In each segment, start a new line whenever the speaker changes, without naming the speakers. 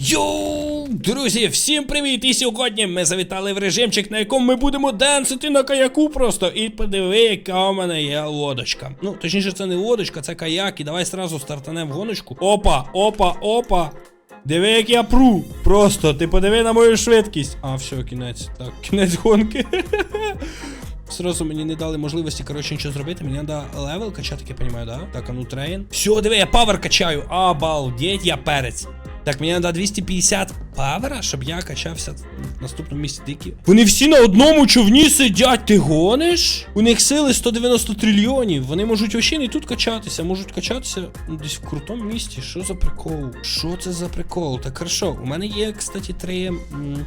Йоу, друзі, всім привіт! І сьогодні ми завітали в режимчик, на якому ми будемо денсити на каяку просто. І подиви, яка у мене є лодочка. Ну, точніше, це не лодочка, це каяк. І давай сразу стартанемо гоночку. Опа, опа, опа. Диви, як я пру. Просто ти подиви на мою швидкість. А, все, кінець. Так, кінець гонки. Сразу мені не дали можливості, коротше, нічого зробити. Мені треба левел качати, я розумію, да? Так, а ну трейн. Все, диви, я павер качаю. Обалдеть, я перець. Так, мені треба 250 павера, щоб я качався в наступному місці дикі. Вони всі на одному човні сидять, ти гониш? У них сили 190 трильйонів. Вони можуть вообще не тут качатися, можуть качатися десь в крутому місці. Що за прикол? Що це за прикол? Так хорошо, у мене є, кстати, три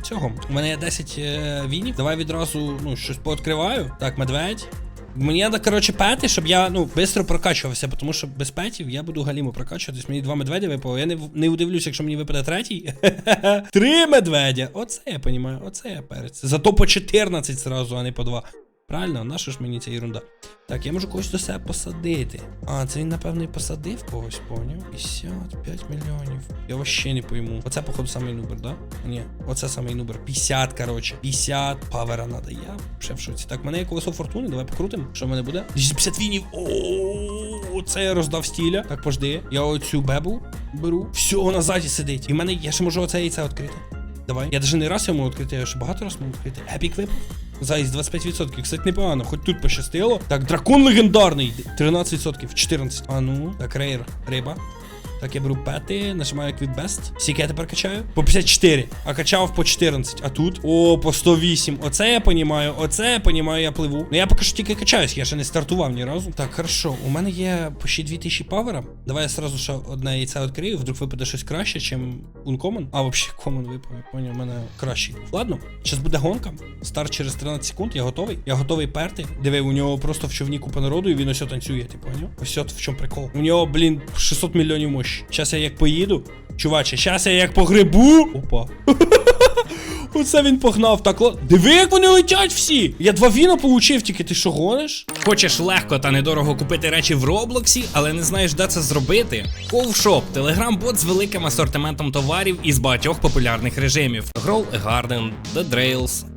цього. У мене є 10 е, вінів. Давай відразу ну, щось пооткриваю. Так, медведь. Мені треба, коротше, пети, щоб я ну, швидко прокачувався, тому що без петів я буду галімо прокачуватись. Мені два медведя випало. Я не, не удивлюсь, якщо мені випаде третій. Три медведя. Оце я розумію, оце я перець. Зато по 14 зразу, а не по 2. Правильно, наша ж мені ця ерунда. Так, я можу когось до себе посадити. А, це він, напевно, і посадив когось, поняв? 55 мільйонів. Я вообще не пойму. Оце, походу, самий нубер, да? Ні, оце самий нубер. 50, коротше. 50 павера надо. Я ще в шоці. Так, мене є колесо фортуни, давай покрутимо. Що в мене буде? 250 вінів. О, це я роздав стіля. Так, пожди. Я оцю бебу беру. Все, вона ззаді сидить. І в мене я ще можу оце яйце відкрити. Давай. Я даже не раз йому відкрити, я ще багато раз можу відкрити. Епік випав. Зайць 25%. Кстати, непогано, хоч тут пощастило. Так, дракон легендарний. 13%, 14. А ну, так, рейр, риба. Так, я беру пети, нажимаю Quick Best. Скільки я? По 54. А качав по 14. А тут? О, по 108. Оце я понімаю, оце я понімаю, я пливу. Ну я поки що тільки качаюсь, я ще не стартував ні разу. Так, хорошо. У мене є почти 2000 павера. Давай я сразу ще одне яйце відкрию, вдруг випаде щось краще, чим Uncommon. А, взагалі, Common випав, поняв, у мене кращий. Ладно, зараз буде гонка. Старт через 13 секунд, я готовий. Я готовий перти. Диви, у нього просто в човні купа народу, і він ось танцює, ти поняв? Ось от в чому прикол. У нього, блін, 600 мільйонів мощі. Щас я як поїду. Чуваче, щас я як погребу. Опа. Оце він погнав так. Диви, як вони летять всі! Я два віна получив, тільки ти що гониш?
Хочеш легко та недорого купити речі в Роблоксі, але не знаєш, де це зробити? Ковшоп телеграм-бот з великим асортиментом товарів із багатьох популярних режимів: Grow Garden, The Drails,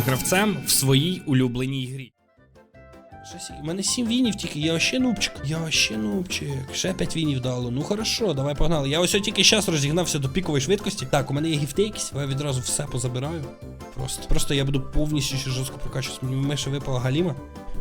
гравцем в своїй улюбленій грі.
У мене 7 вінів тільки, я ще нубчик. Я ще нубчик. Ще 5 вінів дало. Ну хорошо, давай погнали. Я ось тільки зараз розігнався до пікової швидкості. Так, у мене є гіфти якісь, я відразу все позабираю. Просто. Просто я буду повністю ще жорстко прокачуватися. Мені ще випала галіма.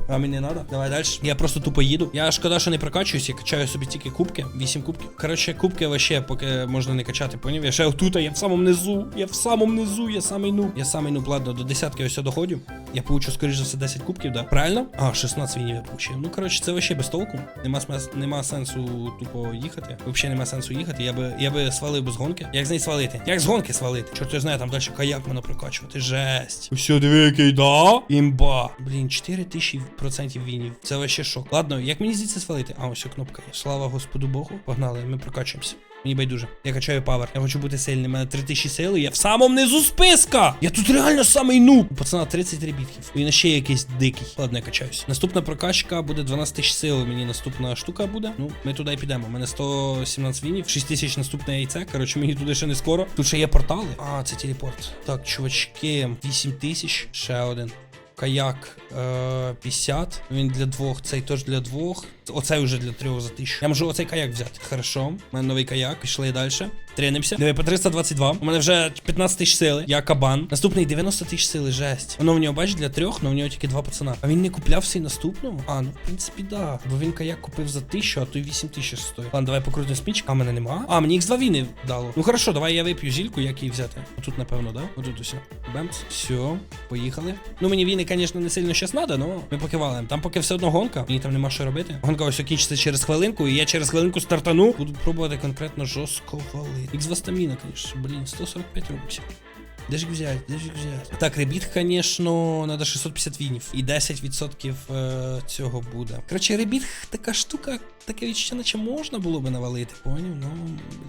А мені не треба. Давай далі. Я просто тупо їду. Я шкода, що не прокачуюсь, я качаю собі тільки кубки. 8 кубків. Коротше, кубки вообще поки можна не качати, поняв? Я ще отут, я в самому низу. Я в самому низу, я самий нуб. Я самий нуб, ладно, до десятки ось я доходжу. Я получу, скоріш за все, 10 кубків, да? Правильно? А, 16 вінів я получив. Ну, коротше, це вообще без толку. Нема, нема сенсу тупо їхати. Взагалі нема сенсу їхати. Я би, я би свалив без гонки. Як з неї свалити? Як з гонки свалити? Чорт я знаю, там далі каяк мене прокачувати. Жесть. Все, який, да? Імба. Блін, 4000% вінів. Це вообще шок. Ладно, як мені звідси свалити? А, ось кнопка. Слава Господу Богу. Погнали, ми прокачуємося. Мені байдуже. Я качаю павер. Я хочу бути сильним. У мене 3000 сили. Я в самому низу списка. Я тут реально самий нуб. У пацана 33 бітків. Він ще якийсь дикий. Ладно, я качаюсь. Наступна прокачка буде 12 тисяч сили. Мені наступна штука буде. Ну, ми туди й підемо. У мене 117 вінів, 6 тисяч наступне яйце. Коротше, мені туди ще не скоро. Тут ще є портали. А, це телепорт. Так, чувачки, 8 тисяч. Ще один. Каяк е, 50. Він для двох, цей теж для двох. Оцей вже для трьох за тисячу. Я можу оцей каяк взяти. Хорошо. У мене новий каяк. Пішли далі. Тренимося. Диви, по 322. У мене вже 15 тисяч сили. Я кабан. Наступний 90 тисяч сили. Жесть. Воно в нього, бачиш, для трьох, але в нього тільки два пацана. А він не купляв цей наступному? А, ну в принципі, да. Бо він каяк купив за тисячу, а той 8 тисяч стоїть. Ладно, давай покрутимо спіч. А мене нема. А, мені X2 віни дало. Ну хорошо, давай я вип'ю зільку, як її взяти. Отут, напевно, да? Отут усе. Бемц. Все, поїхали. Ну мені віни, звісно, не сильно щас надо, але ми поки валимо. Там поки все одно гонка. Мені там нема що робити. Гонка гонка ось закінчиться через хвилинку, і я через хвилинку стартану. Буду пробувати конкретно жорстко валити. Ікс вастаміна, звісно, блін, 145 робоксів. Де ж їх взяти? Де ж їх взяти? Так, ребіт, звісно, треба 650 вінів. І 10% е, цього буде. Коротше, ребіт така штука, таке відчуття, наче можна було би навалити, поняв? Ну,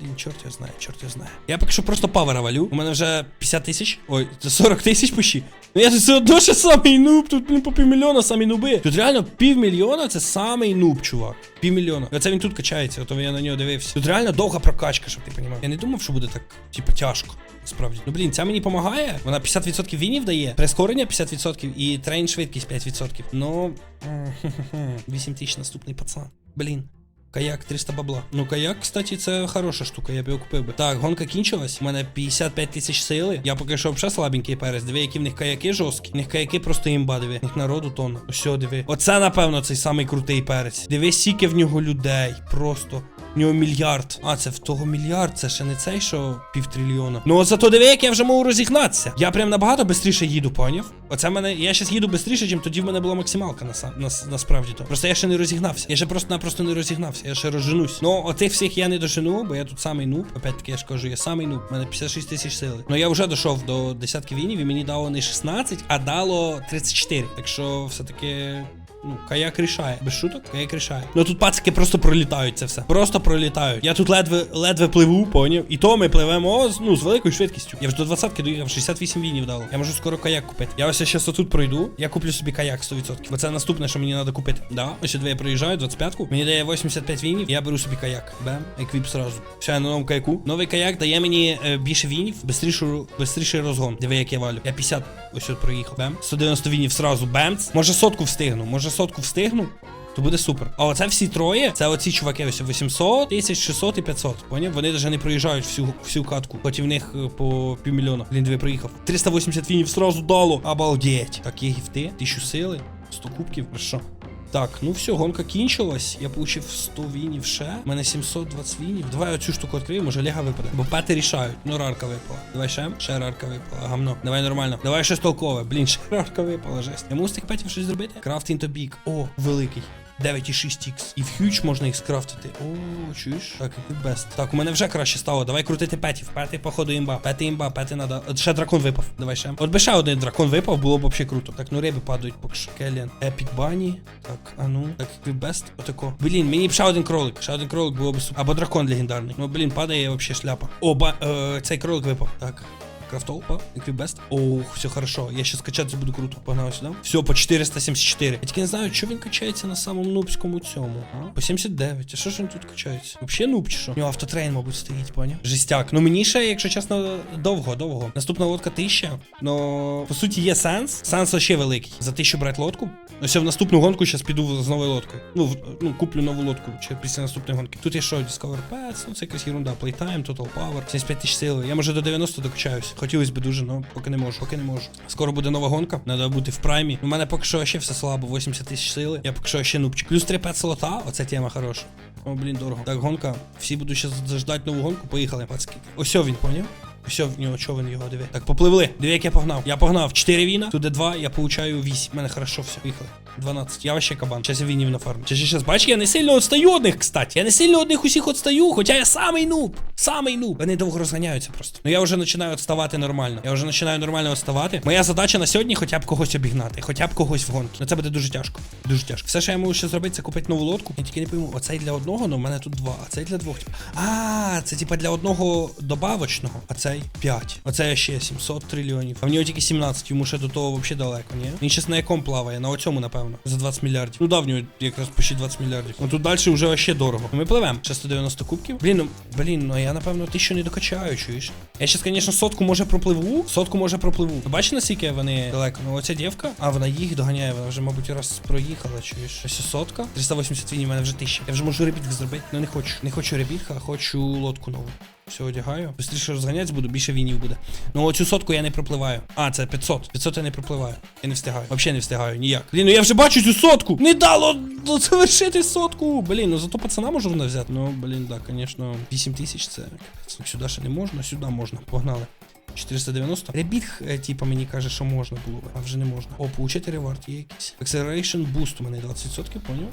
блін, чорт його знає, чорт його знає. Я поки що просто павера валю. У мене вже 50 тисяч. Ой, це 40 тисяч почти. Ну я тут все одно ще самий нуб, тут по півмільйона самі нуби. Тут реально півмільйона це самий нуб, чувак. Півмільйона. Оце він тут качається, ото я на нього дивився. Тут реально довга прокачка, щоб ти розумів. Я не думав, що буде так, типу, тяжко. Справді. Ну блін, ця мені допомагає. Вона 50% вінів дає, прискорення 50% і трейн швидкість 5%. Ну. 8 тисяч наступний пацан. Блін. Каяк 300 бабла. Ну, каяк, кстати, це хороша штука, я б його купив би. Так, гонка кінчилась. У мене 55 тисяч сили. Я поки що взагалі слабенький перець. Диви, які в них каяки жорсткі. В них каяки просто імба, диви. В них народу тонна. Все, диви. Оце, напевно, цей самий крутий перець. Диви, скільки в нього людей. Просто. В нього мільярд. А, це в того мільярд, це ще не цей, що півтрильйона. Ну, от зато диви, як я вже можу розігнатися. Я прям набагато швидше їду, поняв? Оце мене. Я зараз їду швидше, ніж тоді в мене була максималка на, на, насправді то. Просто я ще не розігнався. Я ще просто-напросто не розігнався. Я ще розженусь. Ну, отих всіх я не дожену, бо я тут самий нуб. Опять-таки я ж кажу, я самий нуб. У мене 56 тисяч сили. Ну я вже дійшов до десятки війнів і мені дало не 16, а дало 34. Так що все-таки. Ну, каяк рішає. Без шуток, каяк рішає. Ну тут пацики просто пролітають це все. Просто пролітають. Я тут ледве ледве пливу, поняв. І то ми пливемо з, ну, з великою швидкістю. Я вже до 20-ки доїхав, 68 вінів дало. Я можу скоро каяк купити. Я ось зараз отут пройду. Я куплю собі каяк 100%. Бо це наступне, що мені треба купити. Да, ось дві я проїжджаю, 25-ку. Мені дає 85 вінів. Я беру собі каяк. Бем, еквіп сразу. Я на новому каяку. Новий каяк дає мені е, більше вінів, бистріший розгон. Диви, як я валю. Я 50 ось тут проїхав. Бем. 190 вінів сразу. Бемц. Може сотку встигну. Може сотку встигну. То буде супер. А оце всі троє, це оці чуваки, ось 800, 1600 і 500. Поняв? Вони навіть не проїжджають всю, всю катку. Хоч і в них е, по півмільйона. Блін, дві проїхав. 380 фінів сразу дало. Обалдеть. Так, є гіфти, 1000 сили, 100 кубків. Хорошо. Так, ну все, гонка кінчилась. Я получив 100 вінів ще. У мене 720 вінів. Давай оцю штуку відкриємо, може лега випаде. Бо пети рішають. Ну, рарка випала. Давай ще. Ще рарка випала. Гамно. Давай нормально. Давай щось толкове. Блін, ще рарка випала, жесть. Я можу тих петів щось зробити? Крафтінг то бік. О, великий. 9,6 х І в хюч можна їх скрафтити. О, чуєш? Так, як бест. Так, у мене вже краще стало. Давай крутити петів. Пети, походу, імба. Пети імба, пети надо. От ще дракон випав. Давай ще. От би ще один дракон випав, було б взагалі круто. Так, ну риби падають поки що. Келлен. Епік бані. Так, а ну. Так, як бест. Отако. Блін, мені б ще один кролик. Ще один кролик було б супер. Або дракон легендарний. Ну, блін, падає взагалі шляпа. О, ба, е, цей кролик випав. Так. Крафтол, по Equibest. Ох, все хорошо. Я сейчас качаться буду круто. Погнали сюди. Все, по 474. Я тільки не знаю, що він качається на самому нубському цьому. А? По 79. А що ж він тут качається? Вообще нуб чи що? У нього автотрейн, мабуть, стоїть, понял. Жестяк. Ну мені ще, якщо чесно, довго, довго. Наступна лодка 1000. Но по суті, є сенс. Сенс ще великий. За 1000 брати лодку. Ну, все, в наступну гонку зараз піду з новою лодкою. Ну, в- ну, куплю нову лодку чи після наступної гонки. Тут є що, Discover Pets, ну це якась ерунда. Playtime, Total Power, 75 тисяч сили. Я може до 90 докачаюсь. Хотілося б дуже, але поки не можу, поки не можу. Скоро буде нова гонка, треба бути в праймі. У мене поки що ще все слабо, 80 тисяч сили. Я поки що ще нубчик. Плюс 3 5 слота, оце тема хороша. О, блін, дорого. Так, гонка. Всі будуть зараз ждати нову гонку. Поїхали, пацки. Ось він, поняв? Все, в нього човен його, диви. Так, попливли. Диви, як я погнав. Я погнав 4 віна, туди 2, я получаю 8. У мене хорошо все. Поїхали. 12. Я вообще кабан. Сейчас я вінів на фармі. Сейчас, сейчас, бач, я не сильно відстаю від них, кстати. Я не сильно від них усіх відстаю, хоча я самий нуб. Самий нуб. Вони довго розганяються просто. Ну я вже починаю відставати нормально. Я вже починаю нормально відставати. Моя задача на сьогодні хоча б когось обігнати, хоча б когось в гонки. Ну це буде дуже тяжко. Дуже тяжко. Все, що я можу ще зробити, це купити нову лодку. Я тільки не пойму, оцей для одного, ну в мене тут два, а цей для двох. А, це типа для одного добавочного, а цей 5. Оце ще 700 трильйонів. А в нього тільки 17, йому ще до того взагалі далеко, ні? Він щас на якому плаває? На оцьому, напевно. За 20 мільярдів. Ну да, в нього якраз почти 20 мільярдів. Ну тут далі вже вообще дорого. Ми пливемо. Ще 190 кубків. Блін, ну блін, ну я напевно тисячу не докачаю, чуєш? Я щас, звісно, сотку може пропливу. Сотку може пропливу. Ви бачите, наскільки вони далеко? Ну оця дівка, а вона їх доганяє, вона вже, мабуть, раз проїхала, чуєш? Ось сотка. 380 вінів, в мене вже 1000. Я вже можу ребітк зробити. Ну не хочу. Не хочу ребітка, хочу лодку нову. Все одягаю. Быстріше розганятися буду, більше вінів буде. Ну оцю сотку я не пропливаю. А, це 500. 500 я не пропливаю. Я не встигаю. Взагалі не встигаю, ніяк. Блін, ну я вже бачу цю сотку. Не дало завершити сотку. Блін, ну зато пацана можу вона взяти. Ну, блін, да, звісно, 8 тисяч це. Ну, Сюди ще не можна, сюди можна. Погнали. 490. Ребіт, е, типа, мені каже, що можна було, би, а вже не можна. О, получити ревард є якийсь. Acceleration boost у мене 20%, поняв?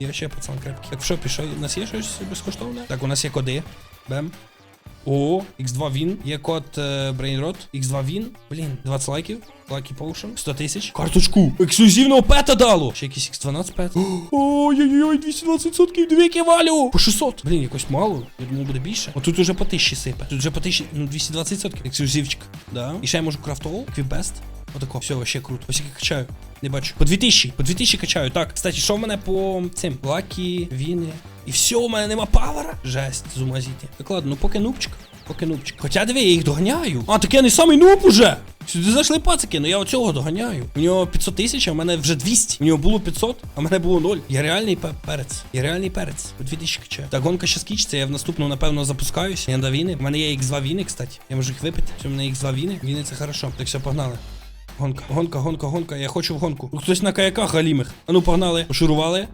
Я ще пацан крепкий. Так що, пішов, у нас є щось безкоштовне? Так, у нас є коди. Бем. О, X2 Win. Є код е, Brainrot. X2 Win. Блін, 20 лайків. Lucky Potion. 100 тисяч. Карточку. Ексклюзивного пета дало. Ще якийсь X12 пет. Ой-ой-ой, 220% двійки валю. По 600. Блін, якось мало. Я думаю, буде більше. О, тут уже по 1000 сипе. Тут вже по 1000, ну 220%. Ексклюзивчик. Да. І ще я можу крафтовол. Квібест. Отако. Все, вообще круто. Ось як качаю. Не бачу. По 2000. По 2000 качаю. Так, кстати, що в мене по цим? Лакі, віни. І все, у мене нема павера. Жесть, з. Так ладно, ну поки нубчик. Поки нубчик. Хоча диви, я їх доганяю. А, так я не самий нуб уже. Сюди зайшли пацики, ну я оцього доганяю. У нього 500 тисяч, а в мене вже 200. У нього було 500, а в мене було 0. Я реальний пе- перець. Я реальний перець. По 2000 качаю. Так, гонка ще скічиться, я в наступну, напевно, запускаюсь. Я на війни. У мене є X2 війни, кстати. Я можу їх випити. Все, у мене X2 війни. Війни це хорошо. Так все, погнали. Гонка, гонка, гонка, гонка. Я хочу в гонку. Ну, Хтось на каяках галімих. А ну погнали. Пошурували.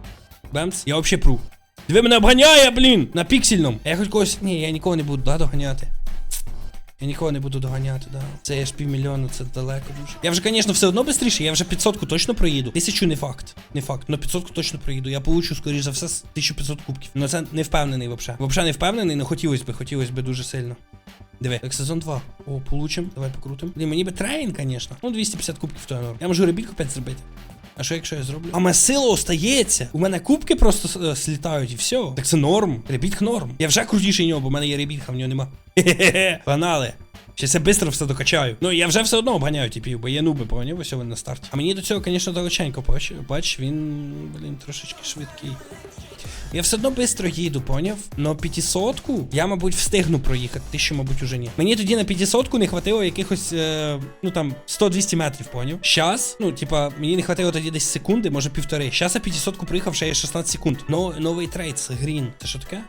Бемс. Я взагалі пру. Диви мене обганяє, блін! На піксельному. Я хоч когось. Ні, я нікого не буду да, доганяти. Я нікого не буду доганяти, да. Це я ж півмільйона, це далеко дуже. Я вже, звісно, все одно швидше, я вже 500 точно проїду. Тисячу не факт. Не факт. Но 500 точно проїду. Я получу, скоріш за все, 1500 кубків. Ну це не впевнений взагалі. Взагалі не впевнений, але хотілося б, хотілося б дуже сильно. Диви, як сезон 2. О, получим. Давай покрутим. Блін, мені би трейн, звісно. Ну, 250 кубків то норм. Я можу ребітку 5 зробити. А що якщо я зроблю? А моя сила остається. У мене кубки просто е, слітають і все. Так це норм. Ребітк норм. Я вже крутіший нього, бо в мене є ребітка, в нього нема. Хе-хе-хе. Погнали. Щас я швидко все докачаю. Ну я вже все одно обганяю типів, бо є нуби, поняв, ось він на старті. А мені до цього, звісно, далеченько, бач, бач, він, блін, трошечки швидкий. Я все одно швидко їду, поняв? Но 500-ку я, мабуть, встигну проїхати, тисячу, мабуть, уже ні. Мені тоді на 500-ку не хватило якихось, е, ну там, 100-200 метрів, поняв? Щас, ну, типа, мені не хватило тоді десь секунди, може півтори. Щас я 500-ку приїхав, ще є 16 секунд. Но, новий трейд, грін. Це що таке?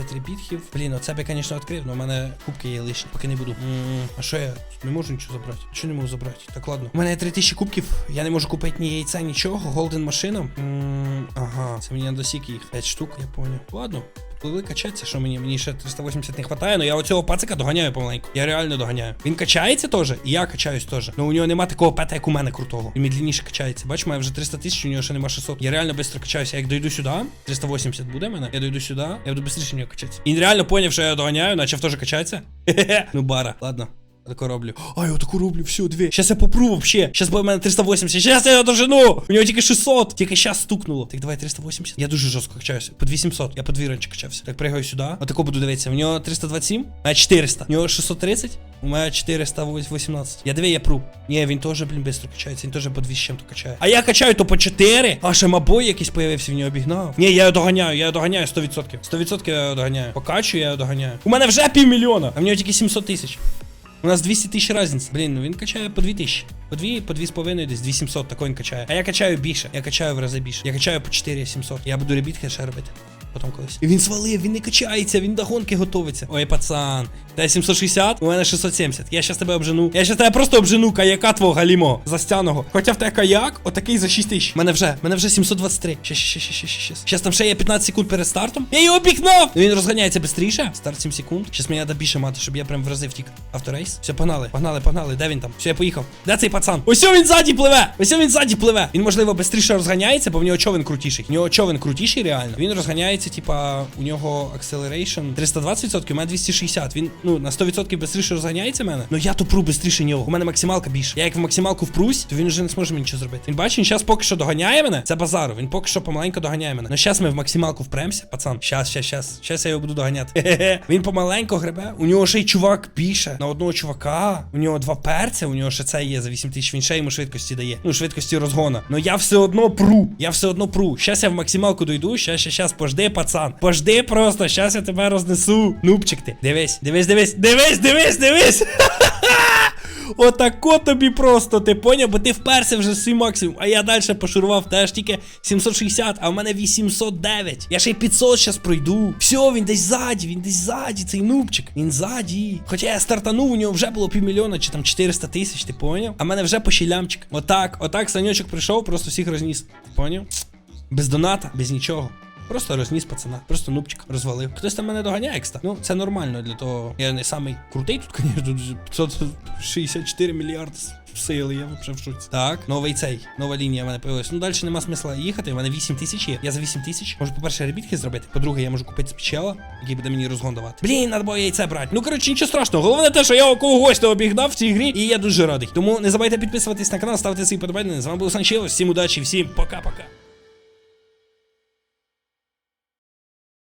5 ребітків. Блін, оце б я, звісно, відкрив, але в мене кубки є лишні, поки не буду. М, А що я? Не можу нічого забрати. Що не можу забрати? Так ладно. У мене 3000 кубків, я не можу купити ні яйця, нічого. Голден машина. М, Ага, це мені на досік їх 5 штук, я поняв. Ладно. Коли качаться, що мені? Мені ще 380 не вистачає, але я оцього пацика доганяю помаленьку. Я реально доганяю. Він качається теж, і я качаюсь теж. Ну у нього нема такого пета, як у мене крутого. Він медленніше качається. Бач, має вже 300 тисяч, у нього ще нема 600. Я реально швидко качаюся. Як дойду сюди, 380 буде мене. Я дойду сюди, я буду швидше нього качатися. Він реально поняв, що я доганяю, почав теж качається. Ну бара, ладно. Тако роблю. А, я таку роблю, все, дві. Щас я попру вообще. Щас буде в мене 380. Щас я його дожену. У нього тільки 600. Тільки щас стукнуло. Так, давай 380. Я дуже жорстко качаюся. По 2700. Я по дві раніше качався. Так, пригаю сюди. Отако буду дивитися. У нього 327, а я 400. У нього 630. У мене 418. Я диви, я пру. Ні, він теж, блін, швидко качається. Він теж по 200 з чим-то качає. А я качаю то по 4. А ще мабой якийсь появився, він його обігнав. Ні, я його доганяю, я його доганяю 100%. 100% я його доганяю. Покачую, я його доганяю. У мене вже півмільйона, а в нього тільки 700 тисяч. У нас 200 тисяч разница. Блін, ну він качає по 2000. По 2, по 2,5 десь 2700, такой він качає. А я качаю більше. Я качаю в рази більше. Я качаю по 4700. Я буду ребітки ще робити. Потім колись. І він свалив, він не качається, він до гонки готовиться. Ой, пацан. Та 760, у мене 670. Я щас тебе обжену. Я щас тебе просто обжену каяка твого галімо. Застяного. Хоча в тебе каяк, отакий за 6 тисяч. Мене вже, мене вже 723. Ще, ще, ще, ще, ще, ще. Щас там ще є 15 секунд перед стартом. Я його! Ну, Він розганяється швидше. Старт 7 секунд. Щас мені треба більше мати, щоб я прям в рази втік. Авторейс. Все, погнали, погнали, погнали. Де він там? Все, я поїхав. Де цей пацан? Ось він ззаді пливе! Ось він ззаді пливе. Він, можливо, швидше розганяється, бо в нього човен крутіший. В нього човен крутіший, реально. Він розганяється, типа, у нього acceleration 320%, у мене 260. Він, ну, на 100% швидше розганяється мене. Ну я то пру швидше нього. У мене максималка більше. Я як в максималку впрусь, то він вже не зможе мені нічого зробити. Він бачить, зараз поки що доганяє мене. Це базару. Він поки що помаленько доганяє мене. Ну зараз ми в максималку впремся, пацан. Щас, щас, щас. Щас я його буду доганяти. Хе-хе. Він помаленько гребе. У нього ще й чувак більше. На одного чувака. У нього два перця, у нього ще це є за 8 тисяч. Він ще йому швидкості дає. Ну, швидкості розгона. Ну я все одно пру. Я все одно пру. Щас я в максималку дойду. Щас, щас, щас. Пожди, пацан. Пожди просто. Щас я тебе рознесу. Нубчик ти. Дивись, дивись, дивись, дивись, дивись, дивись. Отако тобі просто, ти поняв, бо ти вперся вже свій максимум, а я далі пошурував, теж тільки 760, а в мене 809. Я ще й 500 зараз пройду. Все, він десь ззаді, він десь ззаді, цей нубчик. Він ззаді. Хоча я стартанув, у нього вже було півмільйона чи там 400 тисяч, ти поняв? А в мене вже по щілямчик. Отак, отак санючок прийшов, просто всіх розніс. Ти поняв? Без доната, без нічого. Просто розніс пацана, просто нубчик розвалив. Хтось там мене доганяє, кста. Ну, це нормально для того. Я не самий крутий тут, звісно, 564 мільярди Сили, я взагалі в шоці. Так, новий цей, нова лінія в мене появилась. Ну далі нема смисла їхати. У мене 8 тисяч є. Я за 8 тисяч можу, по-перше, ребітки зробити. По-друге, я можу купити спічела, який буде мені розгон давати. Блін, надо було яйце брати. Ну коротше, нічого страшного. Головне те, що я около гостя обігнав в цій грі, і я дуже радий. Тому не забувайте підписуватись на канал, ставте свої подобання. З вами був Санчело. Всім удачі, всім пока-пока.